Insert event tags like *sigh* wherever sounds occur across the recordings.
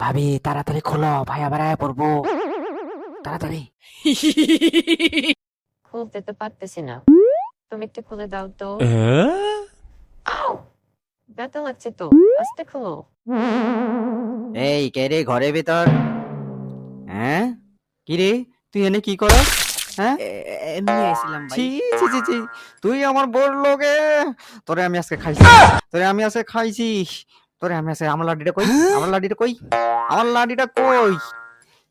ভাবি তাড়াতাড়ি খোলো ভাই আবার আয়া পড়ব। তাড়াতাড়ি। খুলতে তো পারতেছি না। তুমি একটু খুলে দাও তো। আউ ব্যথা লাগছে তো। আস্তে খুলো। এই কে রে ঘরের ভিতর? হ্যাঁ? কি রে? তুই এনে কি করো? হ্যাঁ? এমনি আইছিলাম ভাই। ছি ছি ছি ছি। তুই আমার বড় লোকে তোরে আমি আজকে খাইছি। তোরে আমি আজকে খাইছি। তোরে আমি আমার লাডিটা কই? আমার লাডিটা কই? আমার লাডিটা কই?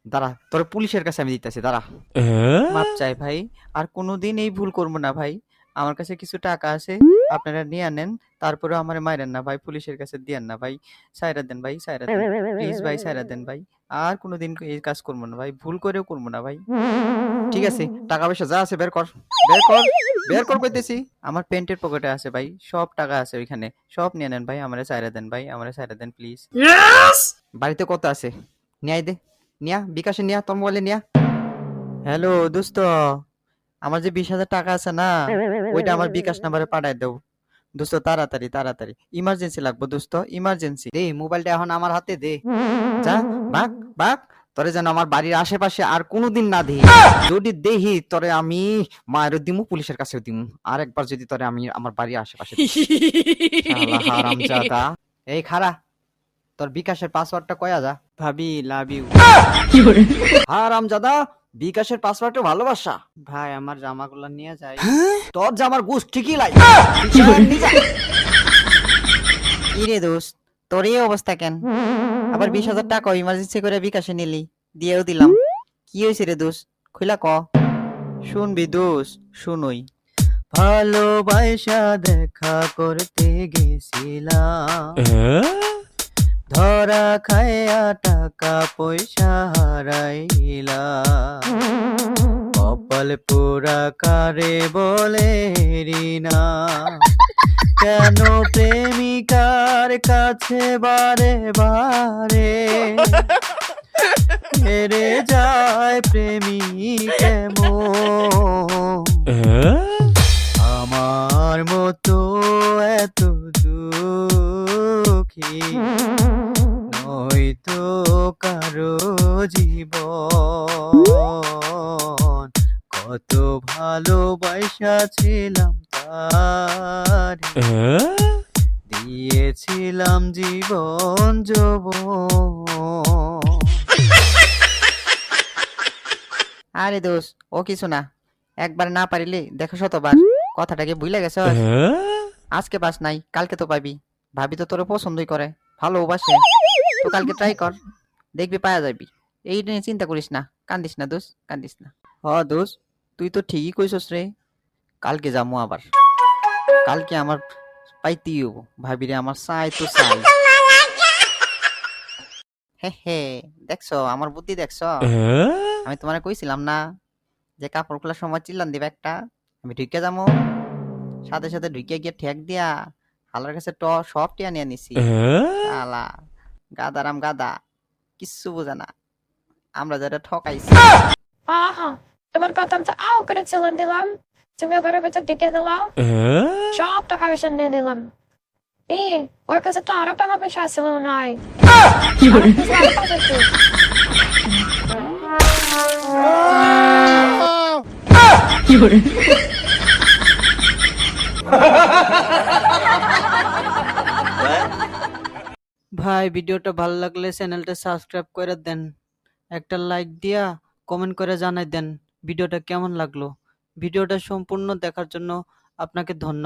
দাঁড়া তোর পুলিশের কাছে আমি দিতেছি দাঁড়া। মাপ চাই ভাই আর কোনোদিন এই ভুল করব না ভাই। আমার কাছে কিছু টাকা আছে আপনারা নিয়ে নেন তারপরে আমার মাইরেন না ভাই পুলিশের কাছে দিয়েন না ভাই। সাইরা দেন ভাই সাইরা দেন। *laughs* প্লিজ ভাই সাইরা দেন ভাই। আর কোনোদিন এই কাজ করব না ভাই। ভুল করেও করব না ভাই। ঠিক আছে টাকা পয়সা যা আছে বের কর। বের কর বের কর কইতেছি। আমার প্যান্টের পকেটে আছে ভাই। সব টাকা আছে ওইখানে। সব নিয়ে নেন ভাই। আমারে সাইরা দেন ভাই। আমারে সাইরা দেন প্লিজ বাড়িতে কত আছে? নিয়াই দে। নিয়া বিকাশে নিয়া তোর মোবাইলে নিয়া। হ্যালো দোস্ত। আমার যে বিশ হাজার টাকা আছে না ওইটা আমার বিকাশ নাম্বারে পাঠায় দেও। দোস্ত তাড়াতাড়ি তাড়াতাড়ি। ইমার্জেন্সি লাগবে দোস্ত ইমার্জেন্সি দে মোবাইলটা এখন আমার হাতে দে। যা বাক বাক তোরে যেন আমার বাড়ির আশেপাশে আর কোনোদিন না দেই। যদি দেহি তোরে আমি মায়ের দিমু পুলিশের কাছেও দিমু। আর একবার যদি তোরে আমি আমার বাড়ির আশেপাশে এই খারা তোর বিকাশের পাসওয়ার্ডটা কয়া যা। ভাবি লাভ ইউ হারামজাদা বিকাশের পাসওয়ার্ডটা ভালোবাসা। ভাই আমার জামাগুলো নিয়ে যাই। তোর যে আমার গোষ্ঠ ঠিকই লাই। ইরে দোস্ত তোর এই অবস্থা কেন? আবার বিশ হাজার টাকা ইমার্জেন্সি করে বিকাশে নিলি দিয়েও দিলাম। কি হয়েছে রে দোস্ত? খুলা ক। শুনবি দোস্ত শুনুই। ভালোবাসা দেখা করতে গেছিলাম। ধরা খায়া টাকা পয়সা হারাইলা। কপাল পোড়া কারে বলে রিনা। কেন প্রেমিকার কাছে বারে বারে? হেরে যায় প্রেমিক কেমন? আমার মতো এত দুঃখী। নয়তো কারও জীবন। কত ভালোবাসা ছিলাম তার। দিয়েছিলাম জীবন যৌবন। আরে দোষ ও কিছু না। একবার না পারিলে দেখো শতবার। কথাটাকে ভুলে গেছ? আজকে পাস নাই কালকে তো পাবি। ভাবি তো তোর পছন্দই করে ভালোবাসে। তো কালকে ট্রাই কর। দেখবি পাওয়া যাবি। এই নিয়ে চিন্তা করিস না। কান্দিস না দোষ কান্দিস না। হ দোষ তুই তো ঠিকই কইছস রে। কালকে যামু আবার। কালকে আমার পাইতেই হব। ভাবি রে আমার চাই তো চাই। হে হে দেখছ? আমার বুদ্ধি দেখছ? আমি তোমারে কইছিলাম না যে কাপড় খোলার সময় চিল্লান দিবে একটা। আমি ঢুকে যাব সাথে সাথে ঢুকে গিয়ে ঠেক দিয়া হালার কাছে ট সব টিয়া নিয়ে নিছি। শালা। গাদারাম গাদা কিচ্ছু বোঝে না আমরা যারা ঠকাইছি আহা তোমার কথা তো আউ করে ছিলাম দিলাম তুমি ঘরের ভেতর ঢুকে দিলাম সব টাকা পয়সা নিয়ে দিলাম এ ওর কাছে তো আরও টাকা পয়সা ছিল নাই আমার কাছে আরও টাকা ছিল। ভাই, ভিডিওটা ভালো লাগলে চ্যানেলটা সাবস্ক্রাইব করে দেন। একটা লাইক দিয়া কমেন্ট করে জানাই দেন ভিডিওটা কেমন লাগল। ভিডিওটা সম্পূর্ণ দেখার জন্য আপনাকে ধন্যবাদ।